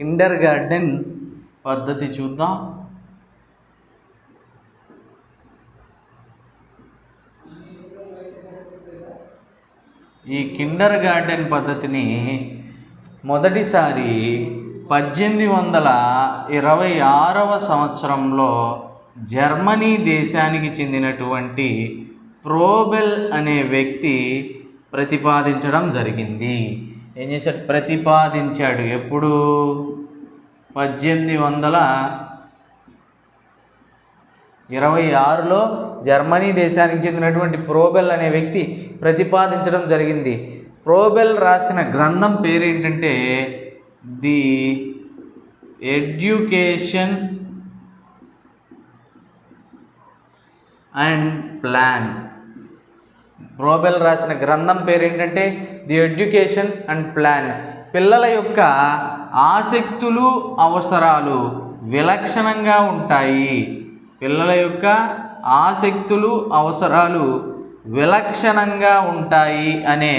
Kinder garden పద్ధతి చూద్దాం. ఈ కిండర్ గార్డెన్ పద్ధతిని మొదటిసారి పద్దెనిమిది వందల ఇరవై ఆరవ సంవత్సరంలో జర్మనీ దేశానికి చెందినటువంటి ప్రోబెల్ అనే వ్యక్తి ప్రతిపాదించడం జరిగింది. ఏం చేశాడు? ప్రతిపాదించాడు. ఎప్పుడు? పద్దెనిమిది వందల ఇరవై ఆరులో జర్మనీ దేశానికి చెందినటువంటి ప్రోబెల్ అనే వ్యక్తి ప్రతిపాదించడం జరిగింది. ప్రోబెల్ రాసిన గ్రంథం పేరు ఏంటంటే the education and plan. Froebel రాసిన గ్రంథం పేరు ఏంటంటే ది ఎడ్యుకేషన్ అండ్ ప్లాన్. పిల్లల యొక్క ఆసక్తులు అవసరాలు విలక్షణంగా ఉంటాయి. పిల్లల యొక్క ఆసక్తులు అవసరాలు విలక్షణంగా ఉంటాయి అనే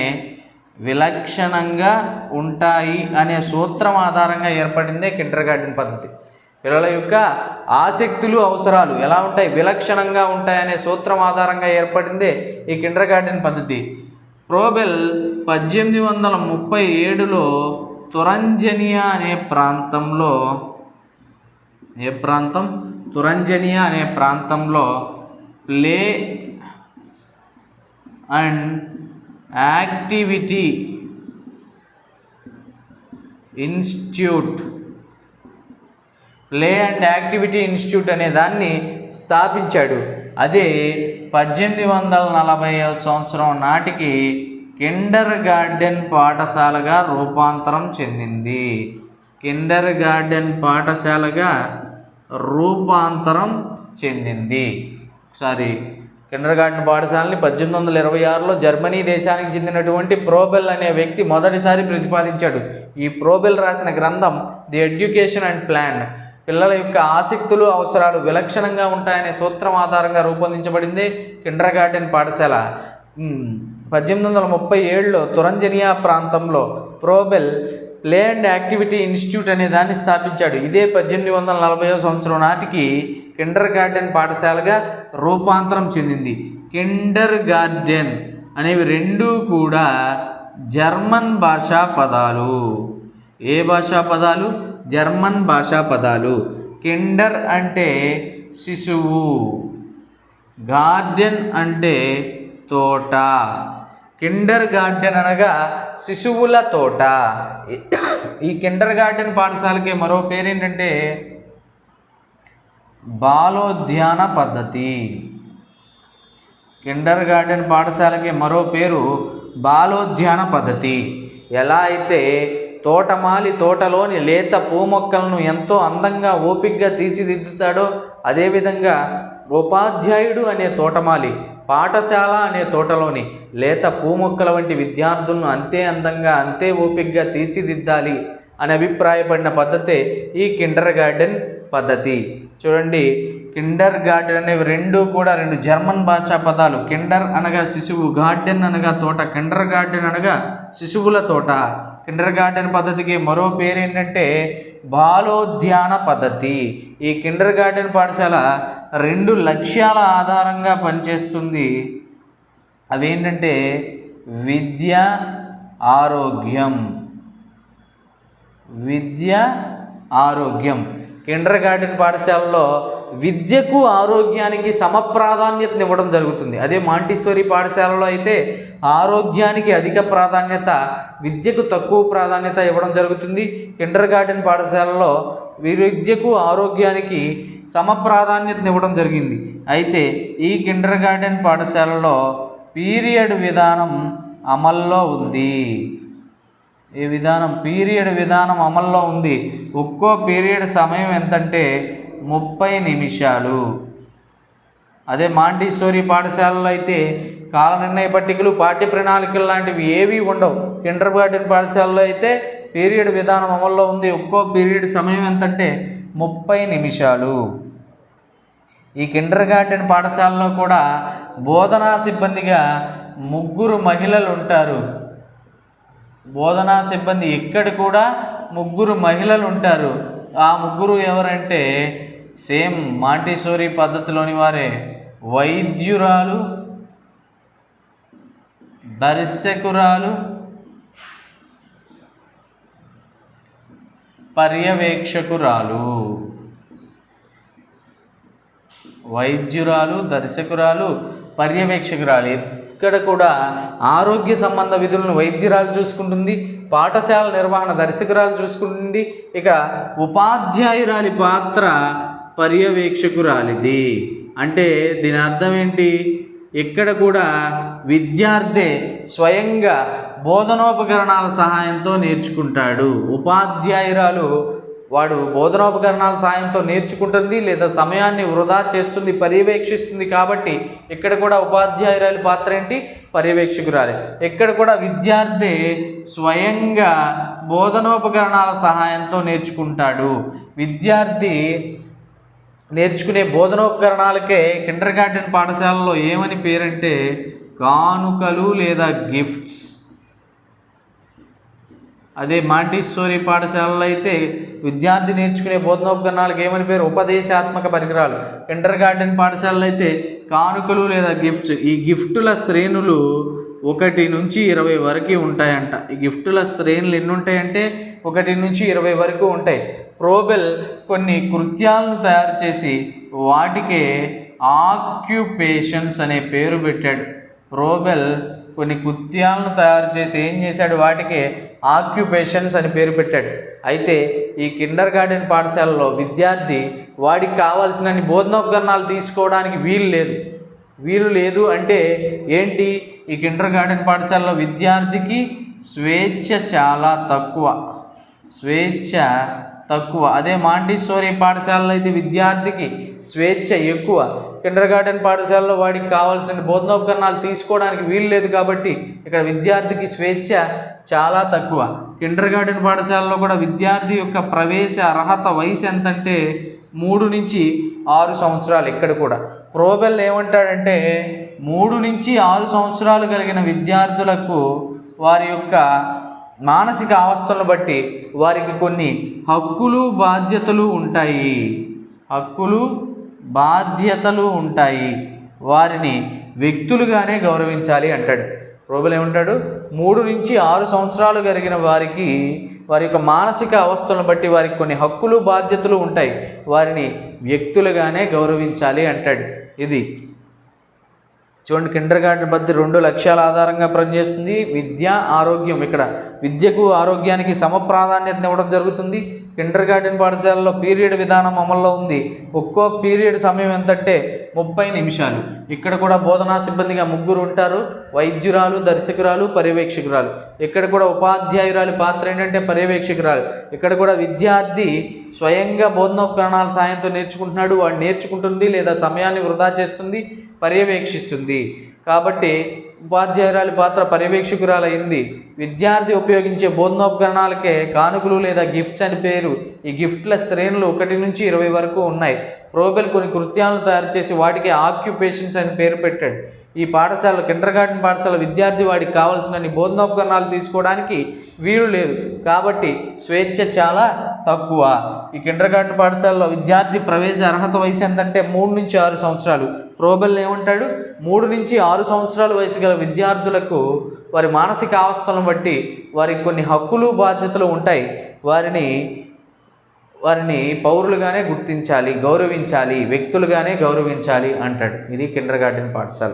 విలక్షణంగా ఉంటాయి అనే సూత్రం ఆధారంగా ఏర్పడిందే కిండర్ గార్డెన్ పద్ధతి. పిల్లల యొక్క ఆసక్తులు అవసరాలు ఎలా ఉంటాయి విలక్షణంగా ఉంటాయనే సూత్రం ఆధారంగా ఏర్పడిందే ఈ కిండర్ గార్డెన్ పద్ధతి. ప్రోబెల్ పద్దెనిమిది వందల ముప్పై ఏడులో తురంజనియా అనే ప్రాంతంలో ఏ ప్రాంతం? తురంజనియా అనే ప్రాంతంలో play and activity institute play and activity institute అనే దాన్ని స్థాపించాడు. అదే పద్దెనిమిది వందల నలభై సంవత్సరం నాటికి కిండర్ గార్డెన్ పాఠశాలగా రూపాంతరం చెందింది. కిండర్ గార్డెన్ పాఠశాలగా రూపాంతరం చెందింది. సారీ కిండర్ గార్డెన్ పాఠశాలని పద్దెనిమిది వందల ఇరవై ఆరులో జర్మనీ దేశానికి చెందినటువంటి ప్రోబెల్ అనే వ్యక్తి మొదటిసారి ప్రతిపాదించాడు. ఈ ప్రోబెల్ రాసిన గ్రంథం ది ఎడ్యుకేషన్ అండ్ ప్లాన్. పిల్లల యొక్క ఆసక్తులు అవసరాలు విలక్షణంగా ఉంటాయనే సూత్రం ఆధారంగా రూపొందించబడింది కిండర్ గార్డెన్ పాఠశాల. పద్దెనిమిది వందల ముప్పై ఏడులో తురంజనియా ప్రాంతంలో ప్రోబెల్ ల్యాండ్ యాక్టివిటీ ఇన్స్టిట్యూట్ అనే దాన్ని స్థాపించాడు. ఇదే పద్దెనిమిది వందల నలభై సంవత్సరం నాటికి కిండర్ గార్డెన్ పాఠశాలగా రూపాంతరం చెందింది. కిండర్ గార్డెన్ అనేవి రెండూ కూడా జర్మన్ భాషా పదాలు. ఏ భాషా పదాలు? జర్మన్ భాషా పదాలు. కిండర్ అంటే శిశువు. గార్డెన్ అంటే తోట. కిండర్ గార్డెన్ అనగా శిశువుల తోట. ఈ కిండర్ గార్డెన్ పాఠశాలకి మరో పేరు ఏంటంటే బాలోద్యాన పద్ధతి. కిండర్ గార్డెన్ పాఠశాలకి మరో పేరు బాలోద్యాన పద్ధతి. ఎలా అయితే తోటమాలి తోటలోని లేత పూ మొక్కలను ఎంతో అందంగా ఓపిగ్గా తీర్చిదిద్దుతాడో అదేవిధంగా ఉపాధ్యాయుడు అనే తోటమాలి పాఠశాల అనే తోటలోని లేత పూ మొక్కల వంటి విద్యార్థులను అంతే అందంగా అంతే ఓపిగ్గా తీర్చిదిద్దాలి అని అభిప్రాయపడిన పద్ధతే ఈ కిండర్ గార్డెన్ పద్ధతి. చూడండి కిండర్ గార్డెన్ అనేవి రెండు కూడా రెండు జర్మన్ భాషా పదాలు. కిండర్ అనగా శిశువు గార్డెన్ అనగా తోట కిండర్ గార్డెన్ అనగా శిశువుల తోట. కిండర్ గార్డెన్ పద్ధతికి మరో పేరు ఏంటంటే బాలోద్యాన పద్ధతి. ఈ కిండర్ గార్డెన్ పాఠశాల రెండు లక్ష్యాల ఆధారంగా పనిచేస్తుంది. అవేంటంటే విద్య ఆరోగ్యం. విద్య ఆరోగ్యం. కిండర్ గార్డెన్ పాఠశాలలో విద్యకు ఆరోగ్యానికి సమప్రాధాన్యతను ఇవ్వడం జరుగుతుంది. అదే మాంటిస్వరి పాఠశాలలో అయితే ఆరోగ్యానికి అధిక ప్రాధాన్యత విద్యకు తక్కువ ప్రాధాన్యత ఇవ్వడం జరుగుతుంది. కిండర్ గార్డెన్ పాఠశాలలో విద్యకు ఆరోగ్యానికి సమప్రాధాన్యతనివ్వడం జరిగింది. అయితే ఈ కిండర్ గార్డెన్ పాఠశాలలో పీరియడ్ విధానం అమల్లో ఉంది. ఈ విధానం? పీరియడ్ విధానం అమల్లో ఉంది. ఒక్కో పీరియడ్ సమయం ఎంతంటే ముప్పై నిమిషాలు. అదే మాంటిసోరి పాఠశాలలో అయితే కాల నిర్ణయ పట్టికలు పాఠ్య ప్రణాళికలు లాంటివి ఏవి ఉండవు. కిండర్ గార్డెన్ పాఠశాలలో అయితే పీరియడ్ విధానం అమల్లో ఉంది. ఒక్కో పీరియడ్ సమయం ఎంతంటే ముప్పై నిమిషాలు. ఈ కిండర్ గార్డెన్ పాఠశాలలో కూడా బోధనా సిబ్బందిగా ముగ్గురు మహిళలు ఉంటారు. బోధనా సిబ్బంది ఇక్కడ కూడా ముగ్గురు మహిళలు ఉంటారు. ఆ ముగ్గురు ఎవరంటే సేమ్ మాంటిసోరీ పద్ధతిలోని వారే. వైద్యురాలు దర్శకురాలు పర్యవేక్షకురాలు. వైద్యురాలు దర్శకురాలు పర్యవేక్షకురాలు. ఇక్కడ కూడా ఆరోగ్య సంబంధ విధులను వైద్యురాలు చూసుకుంటుంది పాఠశాల నిర్వహణ దర్శకురాలు చూసుకుంటుంది. ఇక ఉపాధ్యాయురాలి పాత్ర పర్యవేక్షకురాలిది. అంటే దీని అర్థం ఏంటి? ఇక్కడ కూడా విద్యార్థి స్వయంగా బోధనోపకరణాల సహాయంతో నేర్చుకుంటాడు. ఉపాధ్యాయురాలు వాడు బోధనోపకరణాల సాయంతో నేర్చుకుంటుంది లేదా సమయాన్ని వృధా చేస్తుంది పర్యవేక్షిస్తుంది కాబట్టి ఇక్కడ కూడా ఉపాధ్యాయురాలి పాత్ర ఏంటి? పర్యవేక్షకురాలి. ఇక్కడ కూడా విద్యార్థి స్వయంగా బోధనోపకరణాల సహాయంతో నేర్చుకుంటాడు. విద్యార్థి నేర్చుకునే బోధనోపకరణాలకే కిండర్ గార్డెన్ పాఠశాలలో ఏమని పేరంటే కానుకలు లేదా గిఫ్ట్స్ అదే మాంటిస్సోరీ పాఠశాలలో అయితే విద్యార్థి నేర్చుకునే బోధనోపకరణాలకు ఏమని పేరు? ఉపదేశాత్మక పరికరాలు. ఇంటర్ గార్డెన్ పాఠశాలలో అయితే కానుకలు లేదా గిఫ్ట్స్ ఈ గిఫ్టుల శ్రేణులు ఒకటి నుంచి ఇరవై వరకు ఉంటాయంట. ఈ గిఫ్టుల శ్రేణులు ఎన్ని ఉంటాయంటే? ఒకటి నుంచి ఇరవై వరకు ఉంటాయి. ప్రోబెల్ కొన్ని కృత్యాలను తయారు చేసి వాటికే ఆక్యుపేషన్స్ అనే పేరు పెట్టాడు. ప్రోబెల్ కొన్ని కృత్యాలను తయారు చేసి ఏం చేశాడు? వాటికే ఆక్యుపేషన్స్ అని పేరు పెట్టాడు. అయితే ఈ కిండర్ గార్డెన్ పాఠశాలలో విద్యార్థి వాడికి కావాల్సిన బోధనోపకరణాలు తీసుకోవడానికి వీలు లేదు. వీలు లేదు అంటే ఏంటి? ఈ కిండర్ గార్డెన్ పాఠశాలలో విద్యార్థికి స్వేచ్ఛ చాలా తక్కువ. స్వేచ్ఛ తక్కువ. అదే మాంటిస్టోరీ పాఠశాలలో అయితే విద్యార్థికి స్వేచ్ఛ ఎక్కువ. కిండర్ గార్డెన్ పాఠశాలలో వాడికి కావాల్సిన బోధనోపకరణాలు తీసుకోవడానికి వీలు లేదు కాబట్టి ఇక్కడ విద్యార్థికి స్వేచ్ఛ చాలా తక్కువ. కిండర్ గార్డెన్ పాఠశాలలో కూడా విద్యార్థి యొక్క ప్రవేశ అర్హత వయసు ఎంతంటే మూడు నుంచి ఆరు సంవత్సరాలు ఇక్కడ కూడా. ప్రోబెల్ ఏమంటాడంటే మూడు నుంచి ఆరు సంవత్సరాలు కలిగిన విద్యార్థులకు వారి యొక్క మానసిక అవస్థలను బట్టి వారికి కొన్ని హక్కులు బాధ్యతలు ఉంటాయి. హక్కులు బాధ్యతలు ఉంటాయి. వారిని వ్యక్తులుగానే గౌరవించాలి అంటాడు. రోబుల్ ఏమంటాడు? మూడు నుంచి ఆరు సంవత్సరాలు కలిగిన వారికి వారి యొక్క మానసిక అవస్థలను బట్టి వారికి కొన్ని హక్కులు బాధ్యతలు ఉంటాయి. వారిని వ్యక్తులుగానే గౌరవించాలి అంటాడు. ఇది చూడండి కిండర్ గార్డెన్ పద్ధతి రెండు లక్ష్యాల ఆధారంగా పనిచేస్తుంది. విద్య ఆరోగ్యం. ఇక్కడ విద్యకు ఆరోగ్యానికి సమ ప్రాధాన్యత ఇవ్వడం జరుగుతుంది. కిండర్ గార్డెన్ పాఠశాలలో పీరియడ్ విధానం అమల్లో ఉంది. ఒక్కో పీరియడ్ సమయం ఎంతంటే ముప్పై నిమిషాలు. ఇక్కడ కూడా బోధనా సిబ్బందిగా ముగ్గురు ఉంటారు. వైద్యురాలు దర్శకురాలు పర్యవేక్షకురాలు. ఇక్కడ కూడా ఉపాధ్యాయురాలి పాత్ర ఏంటంటే పర్యవేక్షకురాలు. ఇక్కడ కూడా విద్యార్థి స్వయంగా బోధనోపకరణాల సాయంతో నేర్చుకుంటున్నాడు. వాడు నేర్చుకుంటుంది లేదా సమయాన్ని వృధా చేస్తుంది పర్యవేక్షిస్తుంది. కాబట్టి ఉపాధ్యాయురాలి పాత్ర పర్యవేక్షకురాలైంది. విద్యార్థి ఉపయోగించే బోధనోపకరణాలకే కానుకలు లేదా గిఫ్ట్స్ అని పేరు. ఈ గిఫ్ట్ల శ్రేణులు ఒకటి నుంచి ఇరవై వరకు ఉన్నాయి. ప్రోబెల్ కొన్ని కృత్యాలను తయారు చేసి వాటికి ఆక్యుపేషన్స్ అని పేరు పెట్టాడు. ఈ పాఠశాల కిండర్ గార్డెన్ పాఠశాల విద్యార్థి వాడికి కావాల్సినన్ని బోధనోపకరణాలు తీసుకోవడానికి వీలు లేదు. కాబట్టి స్వేచ్ఛ చాలా తక్కువ. ఈ కిండర్ గార్డెన్ పాఠశాలలో విద్యార్థి ప్రవేశ అర్హత వయసు ఎంతంటే మూడు నుంచి ఆరు సంవత్సరాలు. ప్రోబెల్ ఏమంటాడు? మూడు నుంచి ఆరు సంవత్సరాల వయసు గల విద్యార్థులకు వారి మానసిక అవస్థలను బట్టి వారికి కొన్ని హక్కులు బాధ్యతలు ఉంటాయి. వారిని వారిని పౌరులుగానే గుర్తించాలి గౌరవించాలి వ్యక్తులుగానే గౌరవించాలి అంటాడు. ఇది కిండర్ గార్డెన్ పాఠశాల.